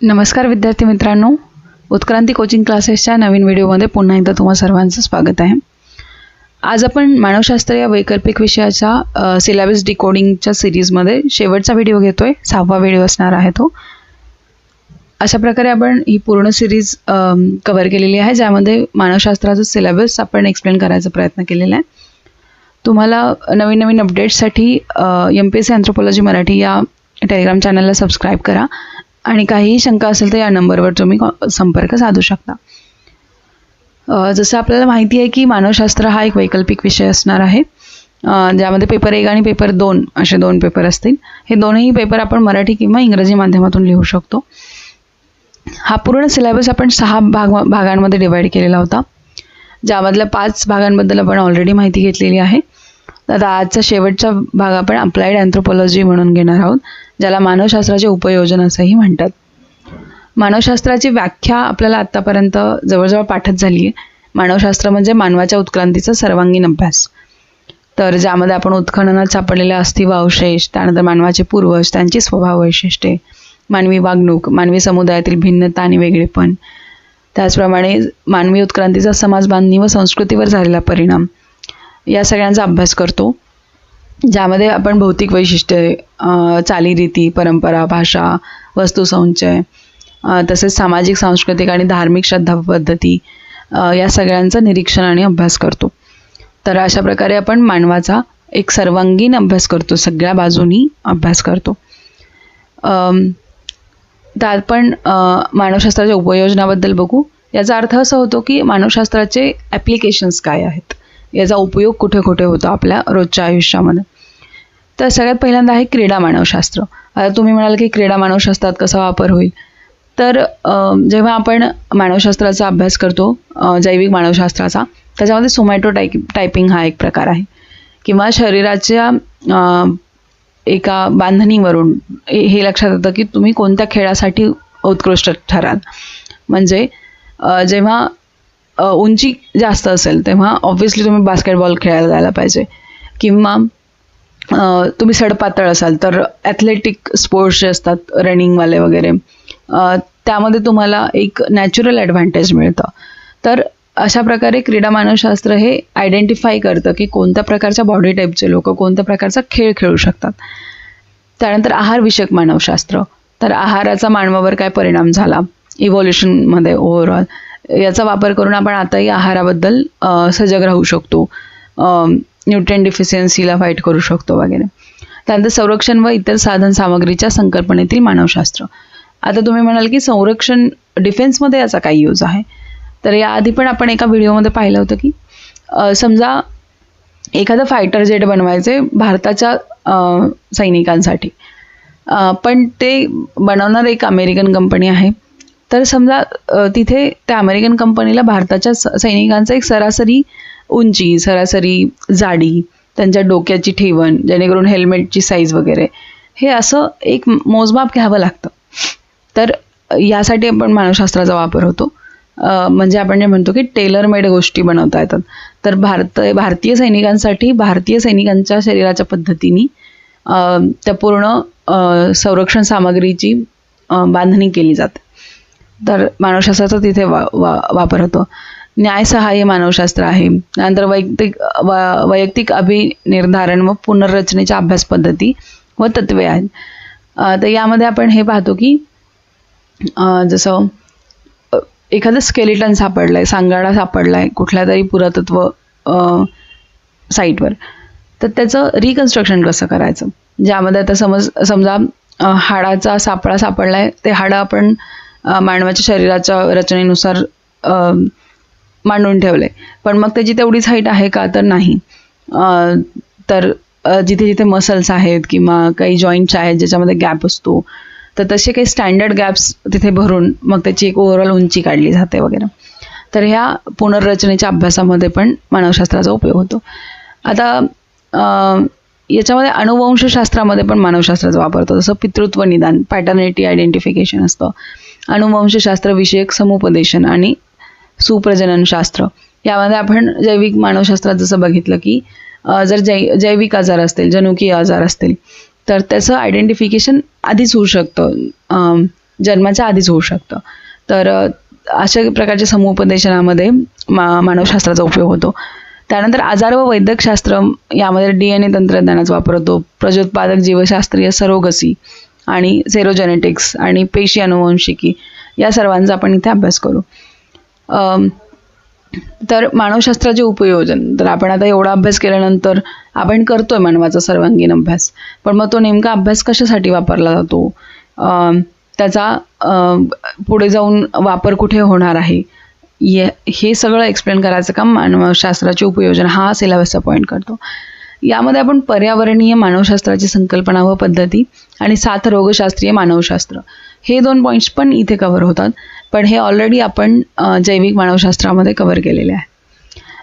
नमस्कार विद्यार्थी मित्रांनो. उत्क्रांती कोचिंग क्लासेसच्या नवीन व्हिडिओमध्ये पुन्हा एकदा तुम्हा सर्वांचं स्वागत आहे. आज आपण मानवशास्त्र या वैकल्पिक विषयाच्या सिलेबस डिकोडिंगच्या सिरीजमध्ये शेवटचा व्हिडिओ घेतो आहे सहावा व्हिडिओ असणार आहे तो. अशा प्रकारे आपण ही पूर्ण सिरीज कवर केलेली आहे ज्यामध्ये मानवशास्त्राचं सिलेबस आपण एक्सप्लेन करायचा प्रयत्न केलेला आहे. तुम्हाला नवीन नवीन अपडेट्ससाठी M P S C anthropology Marathi या टेलिग्राम चॅनलला सबस्क्राईब करा. आणि काहीही शंका असेल तर या नंबरवर तुम्ही संपर्क साधू शकता. जसं आपल्याला माहिती आहे की मानवशास्त्र हा एक वैकल्पिक विषय असणार आहे. ज्यामध्ये पेपर एक आणि पेपर दोन असे दोन पेपर असतील. हे दोनही पेपर आपण मराठी किंवा इंग्रजी माध्यमातून लिहू शकतो. हा पूर्ण सिलेबस आपण सहा भाग भागांमध्ये डिवाईड केलेला होता. ज्यामधल्या पाच भागांबद्दल आपण ऑलरेडी माहिती घेतलेली आहे. आता आजचा शेवटचा भाग आपण अप्लाइड अँथ्रोपॉलॉजी म्हणून घेणार आहोत. ज्याला मानवशास्त्राचे उपयोजन असंही म्हणतात. मानवशास्त्राची व्याख्या आपल्याला आत्तापर्यंत जवळजवळ पाठच झाली आहे. मानवशास्त्र म्हणजे मानवाच्या उत्क्रांतीचा सर्वांगीण अभ्यास. तर ज्यामध्ये आपण उत्खननात सापडलेल्या अस्थिव अवशेष त्यानंतर मानवाचे पूर्वज त्यांची स्वभाव वैशिष्ट्ये मानवी वागणूक मानवी समुदायातील भिन्नता आणि वेगळेपण. त्याचप्रमाणे मानवी उत्क्रांतीचा समाज बांधणी व संस्कृतीवर झालेला परिणाम. या सगळ्यांचा अभ्यास करतो. ज्यामध्ये आपण भौतिक वैशिष्ट्ये चालीरीती परंपरा भाषा वस्तुसंचय तसेच सामाजिक सांस्कृतिक आणि धार्मिक श्रद्धा पद्धती या सगळ्यांचं निरीक्षण आणि अभ्यास करतो. तर अशा प्रकारे आपण मानवाचा एक सर्वांगीण अभ्यास करतो सगळ्या बाजूनी अभ्यास करतो. त्यात पण मानवशास्त्राच्या उपयोजनाबद्दल बघू. याचा अर्थ असा होतो की मानवशास्त्राचे ॲप्लिकेशन्स काय आहेत? याचा उपयोग कुठे कुठे होतो आपल्या रोजच्या आयुष्यामध्ये. तर सगळ्यात पहिल्यांदा आहे क्रीडा मानवशास्त्र. आता तुम्ही म्हणाल की क्रीडा मानवशास्त्रात कसा वापर होईल? तर जेव्हा आपण मानवशास्त्राचा अभ्यास करतो जैविक मानवशास्त्राचा त्याच्यामध्ये सोमॅटो टाईप टायपिंग हा एक प्रकार आहे. किंवा शरीराच्या एका बांधणीवरून हे लक्षात येतं की तुम्ही कोणत्या खेळासाठी उत्कृष्ट ठराल. म्हणजे जेव्हा उंची जास्त असेल तेव्हा ऑब्व्हियसली तुम्ही बास्केटबॉल खेळायला जायला पाहिजे. किंवा तुम्ही सडपातळ असाल तर ॲथलेटिक स्पोर्ट्स जे असतात रनिंगवाले वगैरे त्यामध्ये तुम्हाला एक नॅचरल ॲडव्हान्टेज मिळतं. तर अशा प्रकारे क्रीडा मानवशास्त्र हे आयडेंटिफाय करतं की कोणत्या प्रकारच्या बॉडी टाईपचे लोक कोणत्या प्रकारचा खेळ खेळू शकतात. त्यानंतर आहारविषयक मानवशास्त्र. तर आहाराचा मानवावर काय परिणाम झाला? इव्हॉल्युशनमध्ये ओव्हरऑल याचा वापर करून आपण आताही आहाराबद्दल सजग राहू शकतो. न्यूट्रियन डिफिशियन्सीला फाईट करू शकतो वगैरे. त्यानंतर संरक्षण व इतर साधन सामग्रीच्या संकल्पनेतील मानवशास्त्र. आता तुम्ही म्हणाल की संरक्षण डिफेन्समध्ये याचा काय यूज आहे. तर याआधी पण आपण एका व्हिडिओमध्ये पाहिलं होतं की समजा एखादं फायटर जेट बनवायचे भारताच्या सैनिकांसाठी. पण ते बनवणार एक अमेरिकन कंपनी आहे. तर समजा तिथे त्या अमेरिकन कंपनीला भारताच्या सैनिकांचा एक सरासरी उंची सरासरी जाडी त्यांच्या डोक्याची ठेवण जेणेकरून हेल्मेटची साईज वगैरे हे असं एक मोजमाप घ्यावं लागतं. तर यासाठी आपण मानवशास्त्राचा वापर होतो. म्हणजे आपण जे म्हणतो की टेलर मेड गोष्टी बनवता येतात. तर भारत भारतीय सैनिकांसाठी भारतीय सैनिकांच्या शरीराच्या पद्धतीने त्या पूर्ण संरक्षण सामग्रीची बांधणी केली जाते. तर मानवशास्त्राचा तिथे वा वा वापर होतो. न्यायसहाय्य मानवशास्त्र आहे. नंतर वैयक्तिक वैयक्तिक अभिनिर्धारण व पुनर्रचनेच्या अभ्यास पद्धती व तत्वे आहेत. तर यामध्ये आपण हे पाहतो की जसं एखादं स्केलिटन सापडलं आहे सांगाडा सापडला आहे कुठल्या तरी पुरातत्व साईटवर तर त्याचं रिकन्स्ट्रक्शन कसं करायचं? ज्यामध्ये आता समज समजा हाडाचा सापळा सापडला आहे ते हाडं आपण मानवाच्या शरीराच्या रचनेनुसार मांडून ठेवले. पण मग त्याची तेवढीच हाईट आहे का तर नाही. तर जिथे जिथे मसल्स आहेत किंवा काही जॉईंट्स आहेत ज्याच्यामध्ये गॅप असतो तर तसे काही स्टँडर्ड गॅप्स तिथे भरून मग त्याची एक ओव्हरऑल उंची काढली जाते वगैरे. तर ह्या पुनर्रचनेच्या अभ्यासामध्ये पण मानवशास्त्राचा उपयोग होतो. आता याच्यामध्ये अनुवंशशास्त्रामध्ये पण मानवशास्त्राचा वापर होतो. जसं पितृत्व निदान पॅटर्निटी आयडेंटिफिकेशन असतं. अनुवंशशास्त्र विषयक समुपदेशन आणि सुप्रजननशास्त्र. यामध्ये आपण जैविक मानवशास्त्रात जसं बघितलं की जर जै जैविक आजार असतील जनुकीय आजार असतील तर त्याचं आयडेंटिफिकेशन आधीच होऊ शकतं. जन्माच्या आधीच होऊ शकतं. तर अशा प्रकारच्या समुपदेशनामध्ये मा मानवशास्त्राचा उपयोग होतो. त्यानंतर आजार व वैद्यकशास्त्र यामध्ये डी एन ए तंत्रज्ञानाचा वापर होतो. प्रजोत्पादक जीवशास्त्रीय सरोगसी आणि सेरोजेनेटिक्स आणि पेशी अनुवंशिकी या सर्वांचा आपण इथे अभ्यास करू. तर मानवशास्त्राचे उपयोजन तर आपण आता एवढा अभ्यास केल्यानंतर आपण करतोय मानवाचा सर्वांगीण अभ्यास पण मग तो नेमका अभ्यास कशासाठी वापरला जातो? त्याचा पुढे जाऊन वापर कुठे होणार आहे? ये हे सगळं एक्सप्लेन करायचं काम मानवशास्त्राचे उपयोजन हा सिलेबसचा पॉईंट करतो. यामध्ये आपण पर्यावरणीय मानवशास्त्राची संकल्पना व पद्धती आणि साथ रोगशास्त्रीय मानवशास्त्र. हे दोन पॉईंट्स पण इथे कव्हर होतात पण हे ऑलरेडी आपण जैविक मानवशास्त्रामध्ये कव्हर केलेले आहे.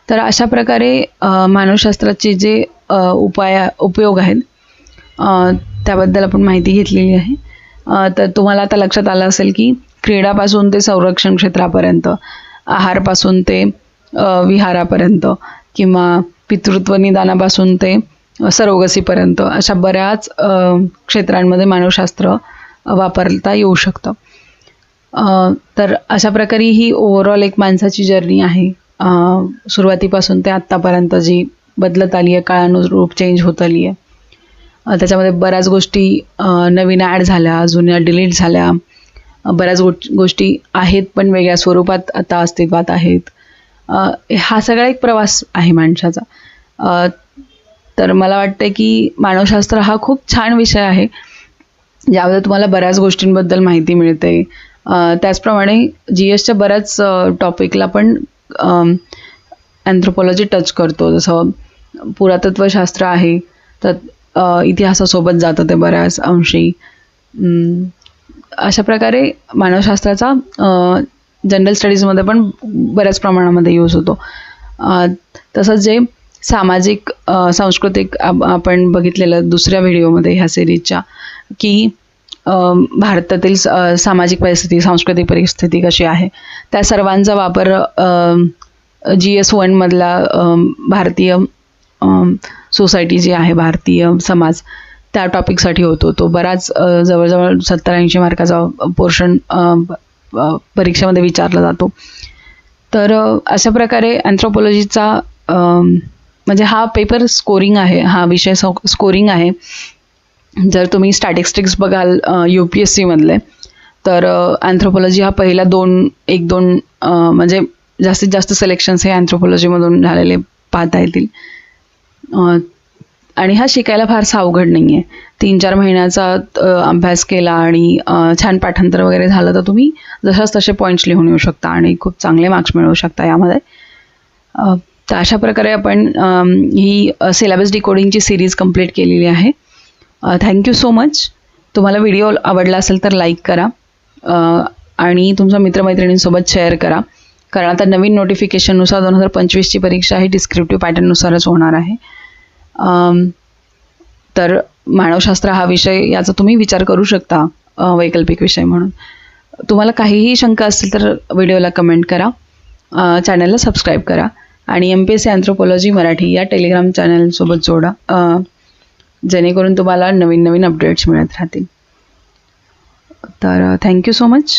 तर अशा प्रकारे मानवशास्त्राचे जे उपाय उपयोग आहेत त्याबद्दल आपण माहिती घेतलेली आहे. तर तुम्हाला आता लक्षात आलं असेल की क्रीडापासून ते संरक्षण क्षेत्रापर्यंत आहारपासून ते विहारापर्यंत किंवा पितृत्व निदानापासून ते सरोगसीपर्यंत अशा बऱ्याच क्षेत्रांमध्ये मानवशास्त्र वापरता येऊ शकतं. तर अशा प्रकारे ही ओव्हरऑल एक माणसाची जर्नी आहे. सुरुवातीपासून ते आत्तापर्यंत जी बदलत आली आहे काळानुरूप चेंज होत आली आहे. त्याच्यामध्ये बऱ्याच गोष्टी नवीन ॲड झाल्या जुन्या डिलीट झाल्या. बऱ्याच गो गोष्टी आहेत पण वेगळ्या स्वरूपात आता अस्तित्वात आहेत. हा सगळा एक प्रवास आहे माणसाचा. तर मला वाटतं की मानवशास्त्र हा खूप छान विषय आहे. ज्यामध्ये तुम्हाला बऱ्याच गोष्टींबद्दल माहिती मिळते त्याचप्रमाणे जी एसच्या बऱ्याच टॉपिकला पण अँथ्रोपॉलॉजी टच करतो. जसं पुरातत्वशास्त्र आहे तर इतिहासासोबत जातं ते बऱ्याच अंशी. अशा प्रकारे मानवशास्त्राचा जनरल स्टडीजमध्ये पण बऱ्याच प्रमाणामध्ये यूज होतो. तसंच जे सामाजिक सांस्कृतिक आपण बघितलेलं दुसऱ्या व्हिडिओमध्ये ह्या सिरीजच्या की भारतातील सामाजिक परिस्थिती सांस्कृतिक परिस्थिती कशी आहे त्या सर्वांचा वापर जी एस वनमधला भारतीय सोसायटी जी आहे भारतीय समाज त्या टॉपिकसाठी होतो. तो बराच जवळजवळ सत्तर ऐंशी मार्काचा पोर्शन परीक्षेमध्ये विचारला जातो. तर अशा प्रकारे अँथ्रोपॉलॉजीचा म्हणजे हा पेपर स्कोरिंग आहे हा विषय स्कोरिंग आहे. जर तुम्ही स्टॅटिस्टिक्स बघाल यू पी एस सीमधले तर अँथ्रोपॉलॉजी हा पहिला दोन एक दोन म्हणजे जास्तीत जास्त सिलेक्शन्स हे अँथ्रोपॉलॉजीमधून झालेले पाहता येतील. आणि हा शिकायला फारसा अवघड नाही आहे तीन चार महिन्याचा अभ्यास केला आणि छान पाठांतर वगैरे झालं तर तुम्ही जशाच तसे पॉईंट्स लिहून येऊ शकता आणि खूप चांगले मार्क्स मिळवू शकता यामध्ये. तर अशा प्रकारे आपण ही सिलेबस डिकोडिंगची सिरीज कंप्लीट केलेली आहे. थँक्यू सो मच तुम्हाला व्हिडिओ आवडला असेल तर लाईक करा. आणि तुमच्या मित्रमैत्रिणींसोबत शेअर करा. कारण आता नवीन नोटिफिकेशननुसार दोन हजार पंचवीसची परीक्षा ही डिस्क्रिप्टिव्ह पॅटर्ननुसारच होणार आहे. तर मानवशास्त्र हा विषय याचा तुम्ही विचार करू शकता वैकल्पिक विषय म्हणून. तुम्हाला काहीही शंका असतील तर व्हिडिओला कमेंट करा चॅनलला सबस्क्राईब करा आणि M P S C anthropology Marathi या टेलिग्राम चॅनलसोबत जोडा जेणेकरून तुम्हाला नवीन नवीन अपडेट्स मिळत राहतील. तर थँक्यू सो मच